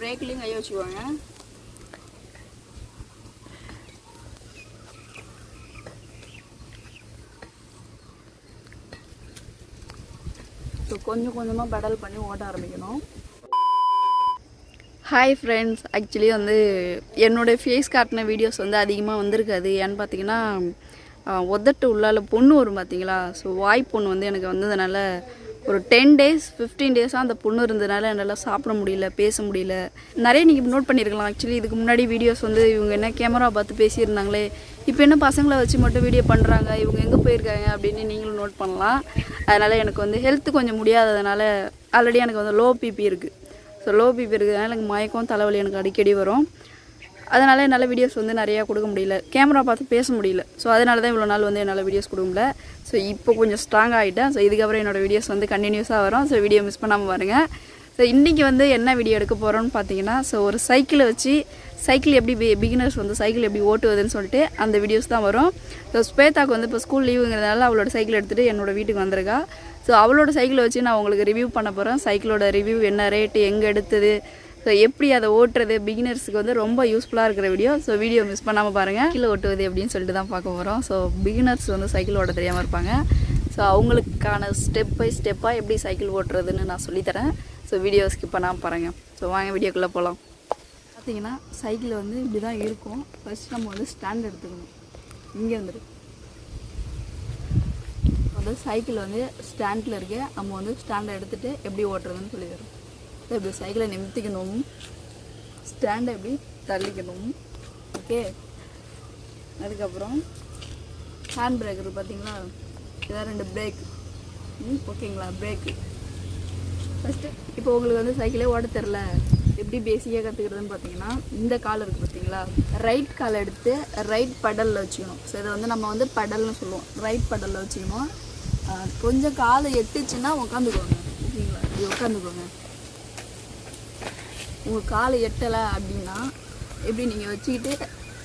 பிரேக்லேயும் கை வச்சுக்குவாங்க ஸோ கொஞ்சம் கொஞ்சமாக பெடல் பண்ணி ஓட்ட ஆரம்பிக்கணும். ஹாய் ஃப்ரெண்ட்ஸ் ஆக்சுவலி வந்து என்னோடய ஃபேஸ் காட்டின வீடியோஸ் வந்து அதிகமாக வந்திருக்காது. ஏன்னு பார்த்தீங்கன்னா ஆஹ், உதட்டு உள்ளால பொண்ணு வரும் பார்த்தீங்களா ஸோ வாய் பொண்ணு வந்து எனக்கு வந்ததுனால ஒரு டென் டேஸ் ஃபிஃப்டீன் டேஸாக அந்த பொண்ணு இருந்ததுனால என்னால் சாப்பிட முடியல பேச முடியல. நிறைய நீங்கள் நோட் பண்ணியிருக்கலாம் ஆக்சுவலி இதுக்கு முன்னாடி வீடியோஸ் வந்து இவங்க என்ன கேமரா பார்த்து பேசியிருந்தாங்களே இப்போ என்ன பசங்களை வச்சு மட்டும் வீடியோ பண்ணுறாங்க இவங்க எங்கே போயிருக்காங்க அப்படின்னு நீங்களும் நோட் பண்ணலாம். அதனால் எனக்கு வந்து ஹெல்த் கொஞ்சம் முடியாததுனால ஆல்ரெடி எனக்கு வந்து லோ பிபி இருக்குது ஸோ லோ பிபி இருக்கிறதுனால எனக்கு மயக்கம் தலைவலி எனக்கு அடிக்கடி வரும். அதனால் என்னால் வீடியோஸ் வந்து நிறையா கொடுக்க முடியல. கேமரா பார்த்து பேச முடியல. ஸோ அதனால தான் இவ்வளோ நாள் வந்து என்னால் வீடியோஸ் கொடுக்க முடியல. ஸோ இப்போ கொஞ்சம் ஸ்ட்ராங் ஆகிட்டேன் ஸோ இதுக்கப்புறம் என்னோடய வீடியோஸ் வந்து கண்டினியூஸாக வரும். ஸோ வீடியோ மிஸ் பண்ணாமல் பாருங்கள் ஸோ இன்றைக்கி வந்து என்ன வீடியோ எடுக்க போகிறோன்னு பார்த்தீங்கன்னா ஸோ ஒரு சைக்கிளை வச்சு சைக்கிள் எப்படி பி பிகினர்ஸ் வந்து சைக்கிள் எப்படி ஓட்டுவதுன்னு சொல்லிட்டு அந்த வீடியோஸ் தான் வரும். ஸோ ஸ்வேதாக்கு வந்து இப்போ ஸ்கூல் லீவுங்கிறதுனால அவளோட சைக்கிள் எடுத்துகிட்டு என்னோட வீட்டுக்கு வந்திருக்கா. ஸோ அவளோட சைக்கிளை வச்சு நான் உங்களுக்கு ரிவ்யூ பண்ண போகிறேன் சைக்கிளோட ரிவ்யூ என்ன ரேட்டு எங்கே எடுத்தது ஸோ எப்படி அதை ஓட்டுறது பிகினர்ஸுக்கு வந்து ரொம்ப யூஸ்ஃபுல்லாக இருக்கிற வீடியோ ஸோ வீடியோ மிஸ் பண்ணாமல் பாருங்கள் கீழே ஓட்டுவது எப்படின்னு சொல்லிட்டு தான் பார்க்க போகிறோம் ஸோ பிகினர்ஸ் வந்து சைக்கிள் ஓட்ட தெரியாமல் இருப்பாங்க. ஸோ அவங்களுக்கான ஸ்டெப் பை ஸ்டெப்பாக எப்படி சைக்கிள் ஓட்டுறதுன்னு நான் சொல்லித்தரேன். ஸோ வீடியோ ஸ்கிப் பண்ணாமல் பாருங்கள் ஸோ வாங்க வீடியோக்குள்ளே போகலாம் பார்த்தீங்கன்னா சைக்கிள் வந்து இப்படி தான் இருக்கும். ஃபஸ்ட் நம்ம வந்து ஸ்டாண்ட் எடுத்துக்கணும். இங்கே வந்துடும் அதாவது சைக்கிள் வந்து ஸ்டாண்டில் இருக்கு. நம்ம வந்து ஸ்டாண்டை எடுத்துகிட்டு எப்படி ஓட்டுறதுன்னு சொல்லி தரோம் இப்படி சைக்கிளை நிமித்திக்கணும். ஸ்டாண்டை எப்படி தள்ளிக்கணும். ஓகே அதுக்கப்புறம் ஹேண்ட் பிரேக் இருக்குது பார்த்தீங்களா? இதான் ரெண்டு பிரேக் ம் ஓகேங்களா? பிரேக்கு ஃபஸ்ட்டு இப்போ உங்களுக்கு வந்து சைக்கிளே ஓட தெரில எப்படி பேசிக்காக கற்றுக்கிறதுன்னு பார்த்தீங்கன்னா இந்த கால் இருக்குது பார்த்தீங்களா? ரைட் கால் எடுத்து ரைட் படலில் வச்சுக்கணும். ஸோ இதை வந்து நம்ம வந்து படல்னு சொல்லுவோம். ரைட் படலில் வச்சுக்கணும். கொஞ்சம் காலை எட்டுச்சுன்னா உட்காந்துக்கோங்க. ஓகேங்களா? இப்படி உட்காந்துக்கோங்க. உங்கள் கால் எட்டலை அப்படின்னா எப்படி நீங்கள் வச்சுக்கிட்டு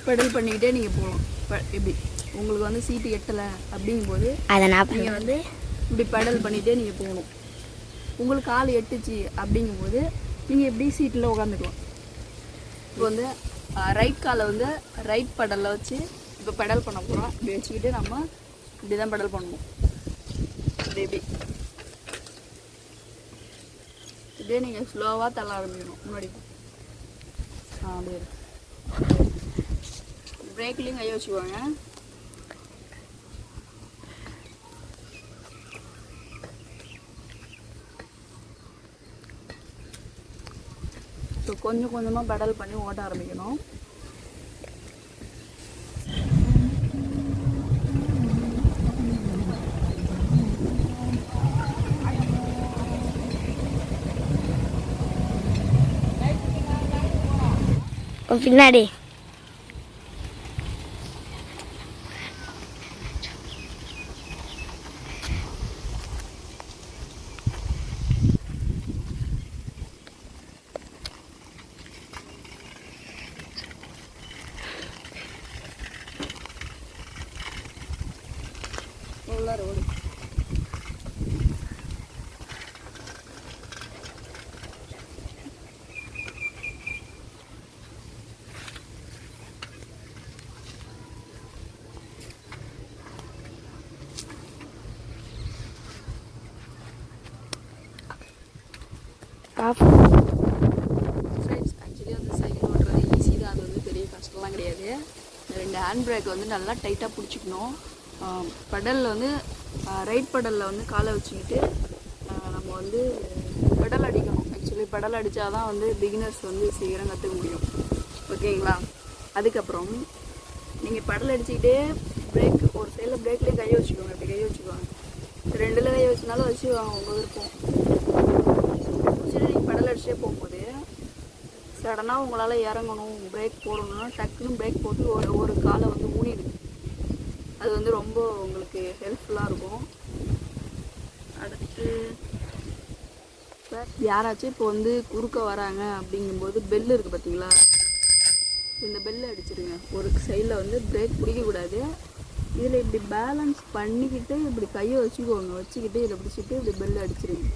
பெடல் பண்ணிக்கிட்டே நீங்கள் போகலாம் எப்படி? உங்களுக்கு வந்து சீட்டு எட்டலை அப்படிங்கும்போது அதை நான் நீங்கள் வந்து இப்படி பெடல் பண்ணிகிட்டே நீங்கள் போகணும். உங்களுக்கு கால் எட்டுச்சு அப்படிங்கும்போது நீங்கள் எப்படி சீட்டில் உட்காந்துக்கலாம் இப்போ வந்து ரைட் காலை வந்து ரைட் பெடலில் வச்சு இப்போ பெடல் பண்ண போகிறோம் இப்படி வச்சுக்கிட்டு நம்ம இப்படி தான் பெடல் பண்ணணும் இப்படி இப்படி. இப்படியே நீங்கள் ஸ்லோவாக தள்ள ஆரம்பிக்கணும் முன்னாடி. ஆ அப்படியே பிரேக்லேயும் கை வச்சுக்கோங்க. ஸோ கொஞ்சம் கொஞ்சமாக பெடல் பண்ணி ஓட்ட ஆரம்பிக்கணும். confinaré. ஸ்டாஃப் ஃப்ரெண்ட்ஸ் ஆக்சுவலி வந்து சைக்கிள் ஓட்டுறது ஈஸி தான். அது வந்து பெரிய கஷ்டம்லாம் கிடையாது. ரெண்டு ஹேண்ட் பிரேக் வந்து நல்லா டைட்டாக பிடிச்சிக்கணும். படலில் வந்து ரைட் படலில் வந்து காலை வச்சுக்கிட்டு நம்ம வந்து பெடல் அடிக்கணும். ஆக்சுவலி பெடல் அடித்தா தான் வந்து பிகினர்ஸ் வந்து சீக்கிரம் கற்றுக்க முடியும். ஓகேங்களா அதுக்கப்புறம் நீங்கள் பெடல் அடிச்சுக்கிட்டே பிரேக் ஒரு சைடில் பிரேக்லேயே கையை வச்சுக்கோங்க. இப்படி கையை வச்சுக்கோங்க. ரெண்டில் கையை வச்சுனாலும் வச்சு உங்கள் விருப்பம். சரி அடிச்சே போகும்போது சடனாக உங்களால் இறங்கணும் பிரேக் போடணும்னா டக்குன்னு பிரேக் போட்டு ஒரு ஒரு காலை வந்து ஊனிடுது அது வந்து ரொம்ப உங்களுக்கு ஹெல்ப்ஃபுல்லாக இருக்கும். அடுத்து யாராச்சும் இப்போ வந்து குறுக்க வராங்க அப்படிங்கும்போது பெல் இருக்குது பார்த்தீங்களா இந்த பெல்லை அடிச்சிருங்க. ஒரு சைடில் வந்து பிரேக் பிடிக்கக்கூடாது. இதில் இப்படி பேலன்ஸ் பண்ணிக்கிட்டு இப்படி கையை வச்சுக்கோங்க. வச்சுக்கிட்டு இதில் பிடிச்சிட்டு இப்படி பெல் அடிச்சிருங்க.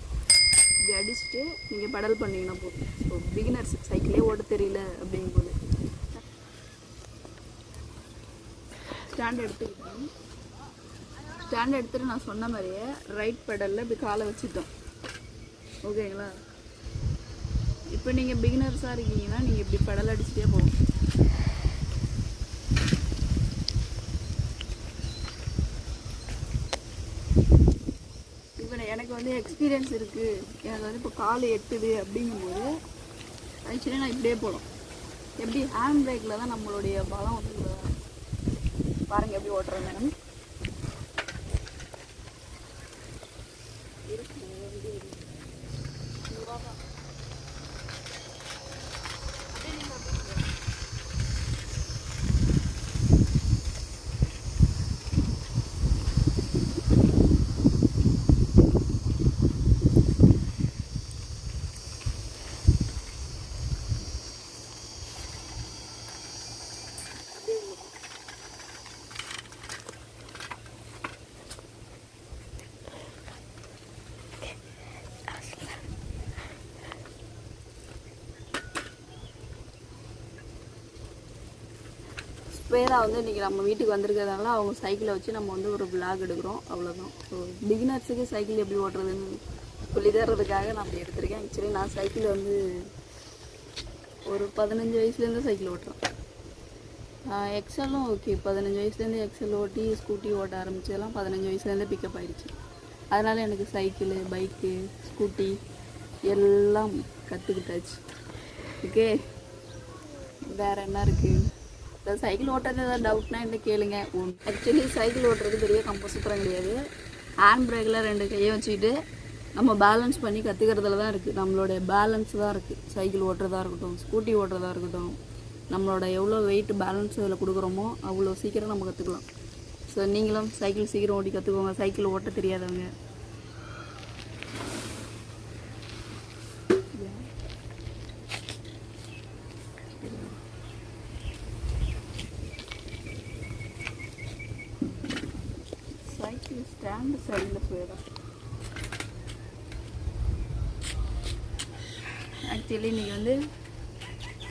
இப்படி அடிச்சுட்டு நீங்கள் பெடல் பண்ணீங்கன்னா போதும். ஸோ பிகினர்ஸ் சைக்கிளே ஓட்ட தெரியல அப்படிங்கும்போது. ஸ்டாண்ட் எடுத்துக்கிட்டோம். ஸ்டாண்ட் எடுத்துகிட்டு நான் சொன்ன மாதிரியே ரைட் பெடலில் இப்படி காலை வச்சுட்டோம். ஓகேங்களா? இப்போ நீங்கள் பிகினர்ஸாக இருக்கீங்கன்னா நீங்கள் இப்படி பெடல் அடிச்சுட்டே போகும் எனக்கு வந்து எக்ஸ்பீரியன்ஸ் இருக்குது எனக்கு வந்து இப்போ கால் எட்டுது அப்படிங்கும்போது ஆக்சுவலி நான் இப்படியே போகணும். எப்படி ஹேண்ட் பிரேக்கில் தான் நம்மளுடைய பலம் வந்து பாருங்கள் எப்படி ஓட்டுறேன் மேடம். ஸ்வேதா வந்து இன்றைக்கி நம்ம வீட்டுக்கு வந்திருக்கிறதுனால அவங்க சைக்கிளை வச்சு நம்ம வந்து ஒரு விளாக் எடுக்கிறோம். அவ்வளோதான் ஸோ பிகினர்ஸுக்கு சைக்கிள் எப்படி ஓட்டுறதுன்னு சொல்லி தர்றதுக்காக நான் அப்படி எடுத்திருக்கேன். ஆக்சுவலி நான் சைக்கிள் வந்து ஒரு பதினஞ்சு வயசுலேருந்து சைக்கிள் ஓட்டுறேன். எக்ஸலும் ஓகே பதினஞ்சு வயசுலேருந்து எக்ஸல் ஓட்டி ஸ்கூட்டி ஓட்ட ஆரம்பிச்சதெல்லாம் பதினஞ்சு வயசுலேருந்து பிக்கப் ஆகிடுச்சு அதனால் எனக்கு சைக்கிளு பைக்கு ஸ்கூட்டி எல்லாம் கற்றுக்கிட்டாச்சு ஓகே வேறு என்ன இருக்குது இந்த சைக்கிள் ஓட்டுறது ஏதாவது டவுட்னா என்ன கேளுங்க. ஆக்சுவலி சைக்கிள் ஓட்டுறது பெரிய கம்பசுத்திரம் கிடையாது. ஹேண்ட் பிரேக்கில் ரெண்டு கையை வச்சுக்கிட்டு நம்ம பேலன்ஸ் பண்ணி கற்றுக்கிறதுல தான் இருக்குது நம்மளோட பேலன்ஸ் தான் இருக்குது சைக்கிள் ஓட்டுறதா இருக்கட்டும் ஸ்கூட்டி ஓட்டுறதா இருக்கட்டும் நம்மளோட எவ்வளோ வெயிட் பேலன்ஸ் அதில் கொடுக்குறோமோ அவ்வளோ சீக்கிரம் நம்ம கற்றுக்கலாம் ஸோ நீங்களும் சைக்கிள் சீக்கிரம் ஓட்டி கற்றுக்கோங்க சைக்கிள் ஓட்ட தெரியாதவங்க சைக்கிள் ஸ்டாண்டு சைடில் போயிடும் ஆக்சுவலி இன்றைக்கி வந்து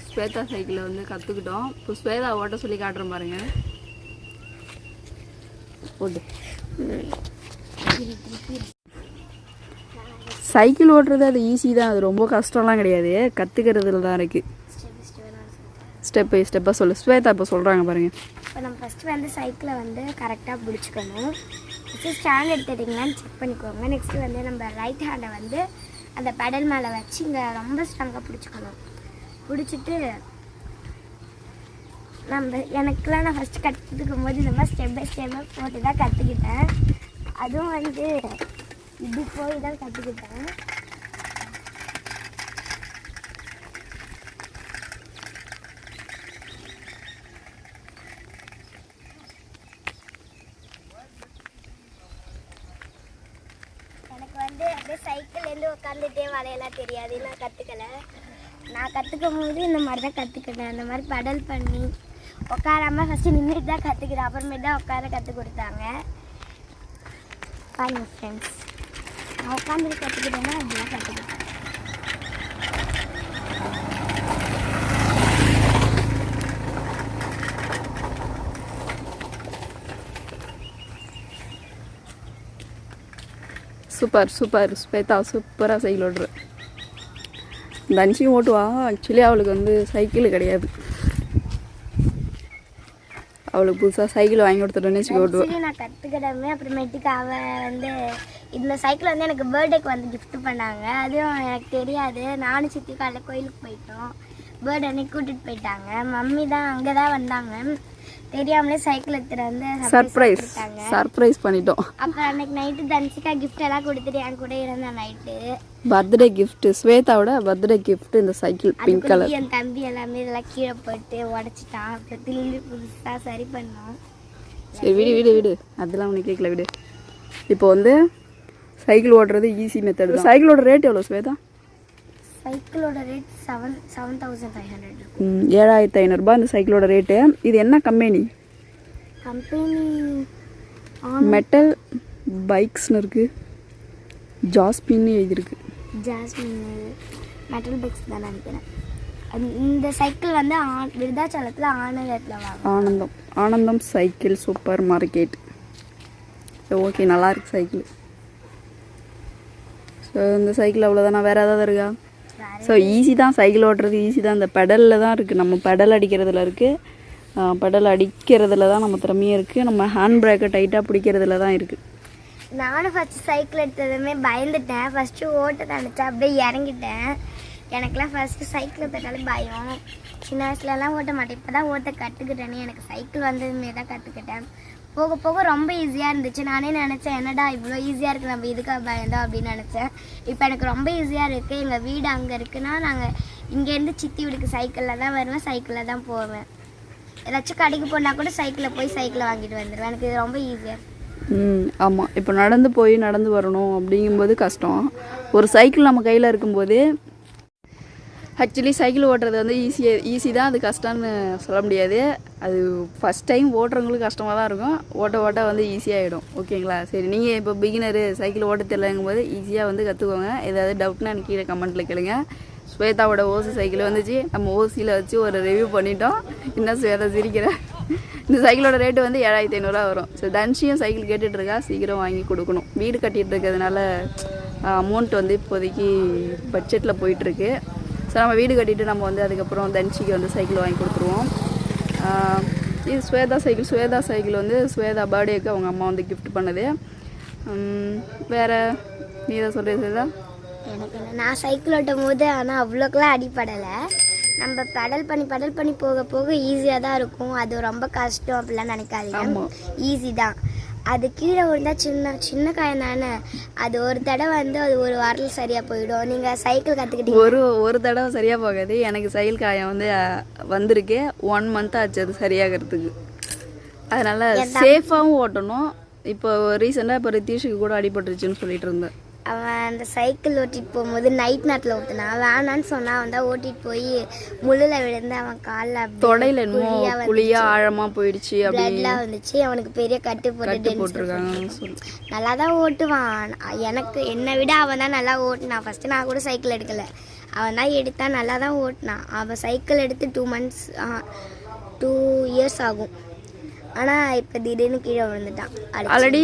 ஸ்வேதா சைக்கிளை வந்து கற்றுக்கிட்டோம் இப்போ ஸ்வேதா ஓட்ட சொல்லி காட்டுறேன் பாருங்க. ஓட்டு சைக்கிள் ஓட்டுறது அது ஈஸி தான். அது ரொம்ப கஷ்டம்லாம் கிடையாது. கற்றுக்கிறதுல தான் இருக்குது ஸ்டெப் பை ஸ்டெப்பாக சொல்லு. ஸ்வேதா இப்போ சொல்கிறாங்க பாருங்கள் இப்போ நம்ம ஃபஸ்ட்டு வந்து சைக்கிளை வந்து கரெக்டாக பிடிச்சிக்கணும். ஃபஸ்ட்டு ஸ்டாண்ட் எடுத்துட்டிங்களான்னு செக் பண்ணிக்கோங்க. நெக்ஸ்ட்டு வந்து நம்ம ரைட் ஹேண்டை வந்து அந்த பெடல் மேலே வச்சு இங்கே ரொம்ப ஸ்ட்ராங்காக பிடிச்சிக்கணும். பிடிச்சிட்டு நம்ம எனக்குலாம் நான் ஃபஸ்ட்டு கற்றுக்கும் போது இந்த மாதிரி ஸ்டெப் பை ஸ்டெப்பாக போட்டு தான் கற்றுக்கிட்டேன் அதுவும் வந்து இப்படி போய் தான் கற்றுக்கிட்டேன் எனக்கு வந்து சைக்கிள்லேருந்து உட்காந்துட்டே வரையெல்லாம் தெரியாது. நான் கற்றுக்கல நான் கற்றுக்கும் போது இந்த மாதிரி தான் கற்றுக்கிட்டேன் அந்த மாதிரி படல் பண்ணி உட்காராம ஃபஸ்ட்டு நின்றுட்டு தான் கற்றுக்கிறேன் அப்புறமேட்டு தான் உட்கார கற்றுக் கொடுத்தாங்க. பாருங்க ஃப்ரெண்ட்ஸ் நான் உட்காந்து கற்றுக்கிட்டேன்னா அப்படிலாம் கற்றுக்கிட்டேன் சூப்பர் சூப்பர். ஸ்வேதா சூப்பராக சைக்கிள் ஓட்டுற. தன்சியும் ஓட்டுவா. ஆக்சுவலி அவளுக்கு வந்து சைக்கிள் கிடையாது. அவளுக்கு புதுசாக சைக்கிள் வாங்கி கொடுத்துட்டோன்னு வச்சுக்க நான் கற்றுக்கிட்டமே அப்புறமேட்டுக்கு அவள் வந்து இந்த சைக்கிள் வந்து எனக்கு பர்த்டேக்கு வந்து கிஃப்ட் பண்ணாங்க. அதுவும் எனக்கு தெரியாது. நானும் சித்தி காலையில் கோயிலுக்கு போயிட்டோம். பேர்டே அன்னைக்கு கூட்டிகிட்டு போயிட்டாங்க. மம்மி தான் அங்கே தான் வந்தாங்க. தெரியாமலே சைக்கிள் எடுத்துகிட்டு வந்து சர்ப்ரைஸ் சர்ப்ரைஸ் பண்ணிட்டோம். அப்புறம் அன்னைக்கு நைட்டு தன்சிகா gift எல்லாம் கொடுத்துட்டு என் கூட இருந்தேன் நைட்டு பர்த்டே gift ஸ்வேதாவோட பர்த்டே gift இந்த சைக்கிள் பிங்க் கலர் என் தம்பி எல்லாமே இதெல்லாம் கீழே போட்டு உடச்சிட்டான். அப்புறம் திரும்பி புதுசாக சரி பண்ணோம். சரி விடு விடு விடு. அதெல்லாம் உனக்கு கேட்கல விடு. இப்போ வந்து சைக்கிள் ஓட்டுறது ஈஸி மெத்தட் தான். சைக்கிளோட ரேட் எவ்வளோ Shweta? சைக்கிளோட rate seven seven thousand five hundred hmm, ஏழாயிரத்து ஐநூறுரூபா இந்த சைக்கிளோட ரேட்டு இது என்ன கம்பெனி கம்பெனி மெட்டல் பைக்ஸ்னு இருக்குது ஜாஸ்பின்னு எழுதியிருக்கு. ஜாஸ்மின் மெட்டல் பைக்ஸ் தான் நினைக்கிறேன். அந்த- இந்த சைக்கிள் வந்து விருதாச்சலத்தில் ஆனகத்தில் வாங்க ஆனந்தம். ஆனந்தம் சைக்கிள் சூப்பர் மார்க்கெட். ஓகே நல்லா இருக்கு சைக்கிள் ஸோ இந்த சைக்கிள் அவ்வளோதானா வேறு ஏதாவது இருக்கா? ஸோ ஈஸி தான் சைக்கிள் ஓட்டுறது ஈஸி தான். இந்த பெடலில் தான் இருக்குது நம்ம பெடல் அடிக்கிறதுல இருக்குது பெடல் அடிக்கிறதுல தான் நம்ம திறமையே இருக்குது நம்ம ஹேண்ட் பிரேக்கை டைட்டாக பிடிக்கிறதுல தான் இருக்குது நானும் ஃபஸ்ட்டு சைக்கிள் எடுத்ததுமே பயந்துட்டேன். ஃபஸ்ட்டு ஓட்ட நினச்சேன் அப்படியே இறங்கிட்டேன். எனக்குலாம் ஃபஸ்ட்டு சைக்கிள் தொட்டாலே பயம். சின்ன வயசுலலாம் ஓட்ட மாட்டேன். இப்போ தான் ஓட்ட கற்றுக்கிட்டேனே எனக்கு சைக்கிள் வந்ததுமே தான் கற்றுக்கிட்டேன் போக போக ரொம்ப ஈஸியாக இருந்துச்சு. நானே நினச்சேன் என்னடா இவ்வளோ ஈஸியாக இருக்குது நம்ம இதுக்காக பயந்தோம்? அப்படின்னு நினச்சேன். இப்போ எனக்கு ரொம்ப ஈஸியாக இருக்குது எங்கள் வீடு அங்கே இருக்குன்னா நாங்கள் இங்கேருந்து சித்தி வீடுக்கு சைக்கிளில் தான் வருவேன் சைக்கிளில் தான் போவேன். ஏதாச்சும் கடைக்கு போனால் கூட சைக்கிளில் போய் சைக்கிளை வாங்கிட்டு வந்துடுவேன் எனக்கு இது ரொம்ப ஈஸியாக ம் ஆமாம் இப்போ நடந்து போய் நடந்து வரணும் அப்படிங்கும்போது கஷ்டம். ஒரு சைக்கிள் நம்ம கையில் இருக்கும்போது ஆக்சுவலி சைக்கிள் ஓட்டுறது வந்து ஈஸியாக ஈஸி தான். அது கஷ்டம்னு சொல்ல முடியாது. அது ஃபஸ்ட் டைம் ஓட்டுறவங்களுக்கு கஷ்டமாக தான் இருக்கும். ஓட்ட ஓட்ட வந்து ஈஸியாகிடும் ஓகேங்களா? சரி நீங்கள் இப்போ பிகினரு சைக்கிள் ஓட்ட தெரியலங்கும் போது ஈஸியாக வந்து கற்றுக்கோங்க ஏதாவது டவுட்னா எனக்கு கீழே கமெண்ட்டில் கேளுங்க. ஸ்வேதாவோட ஓசி சைக்கிள் வந்துச்சு. நம்ம ஓசியில் வச்சு ஒரு ரிவ்யூ பண்ணிட்டோம். இன்னும் ஸ்வேதா சிரிக்கிறேன் இந்த சைக்கிளோட ரேட்டு வந்து ஏழாயிரத்தி ஐநூறுரூவா வரும். ஸோ தன்ஷியும் சைக்கிள் கேட்டுட்ருக்கா. சீக்கிரம் வாங்கி கொடுக்கணும். வீடு கட்டிகிட்டு இருக்கிறதுனால அமௌண்ட் வந்து இப்போதைக்கு பட்ஜெட்டில் போயிட்டுருக்கு ஸோ நம்ம வீடு கட்டிட்டு நம்ம வந்து அதுக்கப்புறம் தன்ஷிக்கு வந்து சைக்கிள் வாங்கி கொடுத்துருவோம். இது ஸ்வேதா சைக்கிள் ஸ்வேதா சைக்கிள் வந்து ஸ்வேதா பர்த்டேக்கு அவங்க அம்மா வந்து gift பண்ணது. வேற நீ தான் சொல்கிறது ஸ்வேதா? எனக்கு என்ன நான் சைக்கிள் ஓட்டும் போது ஆனால் அவ்வளோக்கெல்லாம் அடிப்படலை நம்ம பெடல் பண்ணி பெடல் பண்ணி போக போக ஈஸியாக தான் இருக்கும். அது ரொம்ப கஷ்டம் அப்படிலாம் நினைக்காதீங்க. ஈஸி தான். அது கீழே விழுந்தா சின்ன சின்ன காயம் தானே? அது ஒரு தடவை வந்து அது ஒரு வாரத்தில் சரியாக போயிடும். நீங்கள் சைக்கிள் கற்றுக்கிட்டீங்க ஒரு ஒரு தடவை சரியாக போகாது. எனக்கு சைக்கிள் காயம் வந்து வந்திருக்கு. ஒன் மந்த் ஆச்சு அது சரியாகிறதுக்கு. அதனால் சேஃபாகவும் ஓட்டணும். இப்போ ரீசெண்டாக இப்போ ரித்தீஷுக்கு கூட அடிபட்டுருச்சுன்னு சொல்லிட்டு இருந்தேன். அவன் அந்த சைக்கிள் ஓட்டிட்டு போகும்போது நைட் நேரத்தில் ஓட்டினான். வேணான்னு சொன்னா அவன் தான் ஓட்டிட்டு போய் முள்ளில் விழுந்து அவன் காலில் தொடையில குழியா ஆழமாக போயிடுச்சு பிளட்லாம் வந்துச்சு. அவனுக்கு பெரிய கட்டு போட்டு நல்லா தான் ஓட்டுவான். எனக்கு என்னை விட அவன் தான் நல்லா ஓட்டினான். ஃபஸ்ட்டு நான் கூட சைக்கிள் எடுக்கலை. அவன் தான் எடுத்தான் நல்லா தான் ஓட்டினான். அவன் சைக்கிள் எடுத்து டூ மந்த்ஸ் டூ இயர்ஸ் ஆகும். ஆனால் இப்போ திடீர்னு கீழே விழுந்துட்டான். ஆல்ரெடி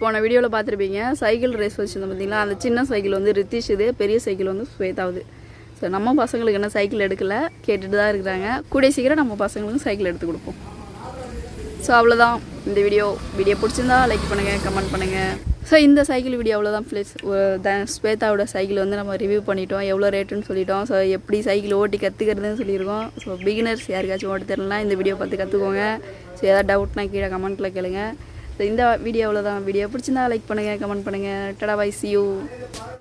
போன வீடியோவில் பார்த்துருப்பீங்க சைக்கிள் ரேஸ் வச்சுருந்தோம் பார்த்தீங்களா? அந்த சின்ன சைக்கிள் வந்து ரித்திஷ் இது பெரிய சைக்கிள் வந்து ஸ்வேதாவுது ஸோ நம்ம பசங்களுக்கு என்ன சைக்கிள் எடுக்கல கேட்டுட்டு தான் இருக்கிறாங்க. கூடிய சீக்கிரம் நம்ம பசங்களுக்கும் சைக்கிள் எடுத்து கொடுப்போம். ஸோ அவ்வளோதான் இந்த வீடியோ வீடியோ பிடிச்சிருந்தா லைக் பண்ணுங்கள் கமெண்ட் பண்ணுங்கள் ஸோ இந்த சைக்கிள் வீடியோ அவ்வளோதான் ப்ளீஸ் ஸ்வேதாவோட சைக்கிள் வந்து நம்ம ரிவ்யூ பண்ணிட்டோம். எவ்வளோ ரேட்டுன்னு சொல்லிட்டோம். ஸோ எப்படி சைக்கிள் ஓட்டி கற்றுக்கிறதுன்னு சொல்லியிருக்கோம். ஸோ பிகினர்ஸ் யாருக்காச்சும் ஓட்ட தெரிலனா இந்த வீடியோ பார்த்து கற்றுக்கோங்க ஸோ ஏதாவது டவுட்னா கீழே கமெண்ட்டில் கேளுங்கள் ஸோ இந்த வீடியோ அவ்வளோதான் வீடியோ பிடிச்சிருந்தா லைக் பண்ணுங்கள் கமெண்ட் பண்ணுங்கள் டடா பை சி யூ